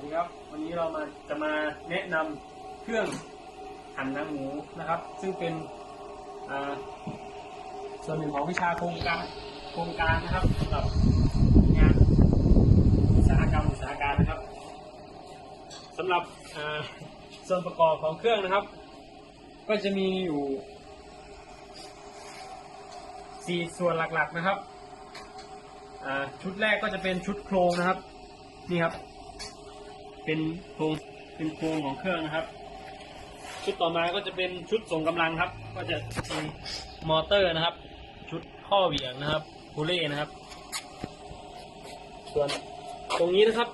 สดีครับ วันนี้เรามาจะมาแนะนำเครื่องหั่นหนังหมูนะครับ ซึ่งเป็นส่วนหนึ่งของวิชาโครงการโครงการนะครับสำหรับงานอุตสาหกรรมอุตสาหการนะครับสำหรับส่วนประกอบของเครื่องนะครับ ก็จะมีอยู่สี่ส่วนหลักๆนะครับชุดแรกก็จะเป็นชุดโครงนะครับ นี่ครับ เป็นโครงเป็นโครงของเครื่องนะครับ ชุดต่อมาก็จะเป็นชุดส่งกำลังครับ ก็จะมีมอเตอร์นะครับ ชุดข้อเหวี่ยงนะครับพูเล่นะครับ ส่วนตรงนี้นะครับ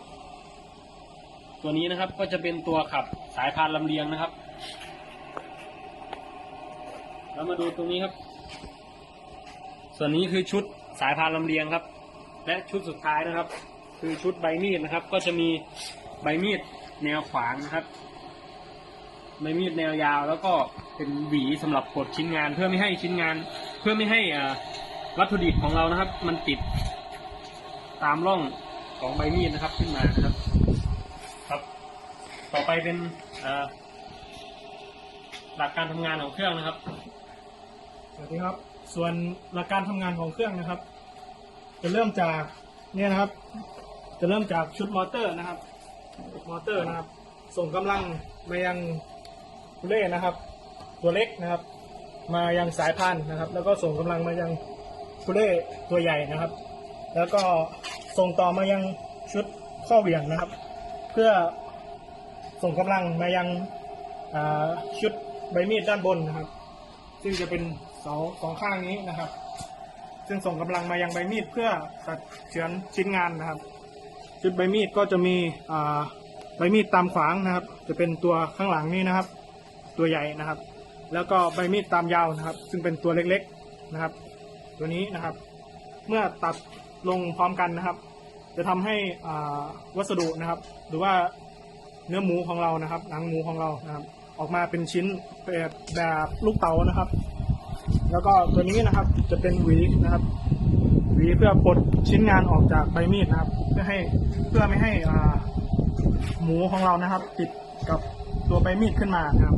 ตัวนี้นะครับก็จะเป็นตัวขับสายพานลำเลียงนะครับแล้วมาดูตรงนี้ครับ ส่วนนี้คือชุดสายพานลำเลียงครับ และชุดสุดท้ายนะครับ คือชุดใบมีดนะครับ ก็จะมี ใบมีดแนวขวางนะครับ ใบมีดแนวยาวแล้วก็เป็นหวีสำหรับกดชิ้นงาน เพื่อไม่ให้ชิ้นงาน เพื่อไม่ให้อ่าวัตถุดิบของเรานะครับ มันติดตามร่องของใบมีดนะครับขึ้นมานะครับ ครับ ต่อไปเป็นหลักการทำงานของเครื่องนะครับสวัสดีครับ ส่วนหลักการทำงานของเครื่องนะครับ จะเริ่มจากเนี่ยนะครับ จะเริ่มจากชุดมอเตอร์นะครับ มอเตอร์นะครับ ส่งกำลังมายังเล่นะครับ ตัวเล็กนะครับ มายังสายพานนะครับ แล้วก็ส่งกำลังมายังคุเล่ตัวใหญ่นะครับ แล้วก็ส่งต่อมายังชุดข้อเหวี่ยงนะครับ เพื่อส่งกำลังมายังอ่าชุดใบมีดด้านบนนะครับ ซึ่งจะเป็นเสาสองข้างนี้นะครับ ซึ่งส่งกำลังมายังใบมีดเพื่อตัดเฉือนชิ้นงานนะครับ ชุดใบมีดก็จะมีใบมีดตามขวางนะครับ จะเป็นตัวข้างหลังนี้นะครับ ตัวใหญ่นะครับ แล้วก็ใบมีดตามยาวนะครับ ซึ่งเป็นตัวเล็กๆนะครับ ตัวนี้นะครับ เมื่อตัดลงพร้อมกันนะครับ จะทำให้วัสดุนะครับ หรือว่าเนื้อหมูของเรานะครับ หนังหมูของเรานะครับ ออกมาเป็นชิ้นแบบแบบลูกเต๋านะครับ แล้วก็ตัวนี้นะครับจะเป็นหวีนะครับ หวีเพื่อปลดชิ้นงานออกจากใบมีดนะครับ เพื่อให้เพื่อไม่ให้อ่าหมูของเรานะครับ ติดกับตัวใบมีดขึ้นมานะครับ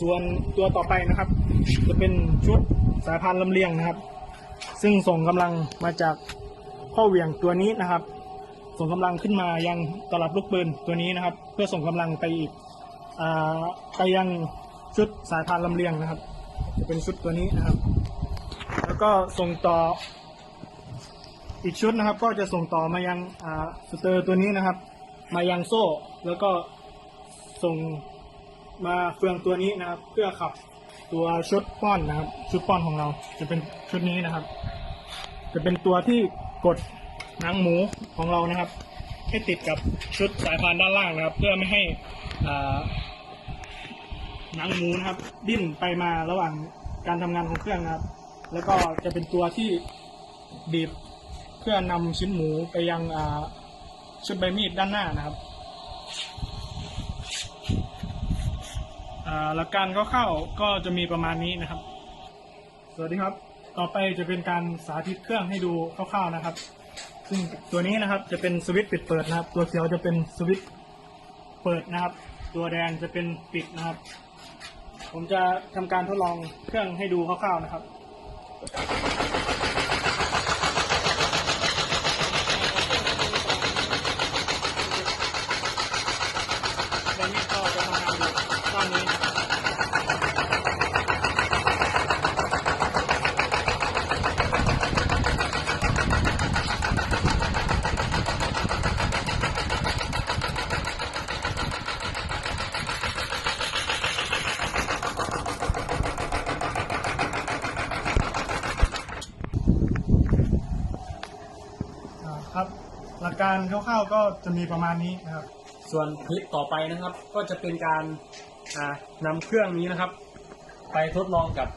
ส่วนตัวต่อไปนะครับ จะเป็นชุดสายพานลำเลียงนะครับ ซึ่งส่งกำลังมาจากข้อเหวี่ยงตัวนี้นะครับ ส่งกำลังขึ้นมายังตลับลูกปืนตัวนี้นะครับ เพื่อส่งกำลังไปอีกอ่าไปยังชุดสายพานลำเลียงนะครับ จะเป็นชุดตัวนี้นะครับ แล้วก็ส่งต่อ อีกชุดนะครับ ก็จะส่งต่อมายังสเตอร์ตัวนี้นะครับ มายังโซ่ แล้วก็ส่งมาเฟืองตัวนี้นะครับ เพื่อขับตัวชุดป้อนนะครับ ชุดป้อนของเราจะเป็นชุดนี้นะครับ จะเป็นตัวที่กดหนังหมูของเรานะครับ ให้ติดกับชุดสายพานด้านล่างนะครับ เพื่อไม่ให้หนังหมูนะครับ ดิ้นไปมาระหว่างการทำงานของเครื่องนะครับ แล้วก็จะเป็นตัวที่บีบ พื่อนำชิ้นหมูไปยังอ่าชุดใบมีดด้านหน้านะครับอ่าหลักการคร่าวๆก็จะมีประมาณนี้นะครับ สวัสดีครับ ต่อไปจะเป็นการสาธิตเครื่องให้ดูคร่าวๆนะครับ ซึ่งตัวนี้นะครับจะเป็นสวิตช์ปิดเปิดนะครับ ตัวเขียวจะเป็นสวิตช์เปิดนะครับ ตัวแดงจะเป็นปิดนะครับ ผมจะทำการทดลองเครื่องให้ดูคร่าวๆนะครับ และนี่ก็จะทำงานอยู่ตอนนี้นะครับอ่าครับ หลักการคร่าวๆก็จะมีประมาณนี้นะครับ ส่วนคลิปต่อไปนะครับ ก็จะเป็นการนำนำเครื่องนี้นะครับ ไปทดลองกับ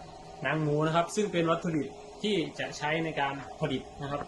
หนังหมูนะครับ ซึ่งเป็นวัตถุดิบที่จะใช้ในการผลิตนะครับ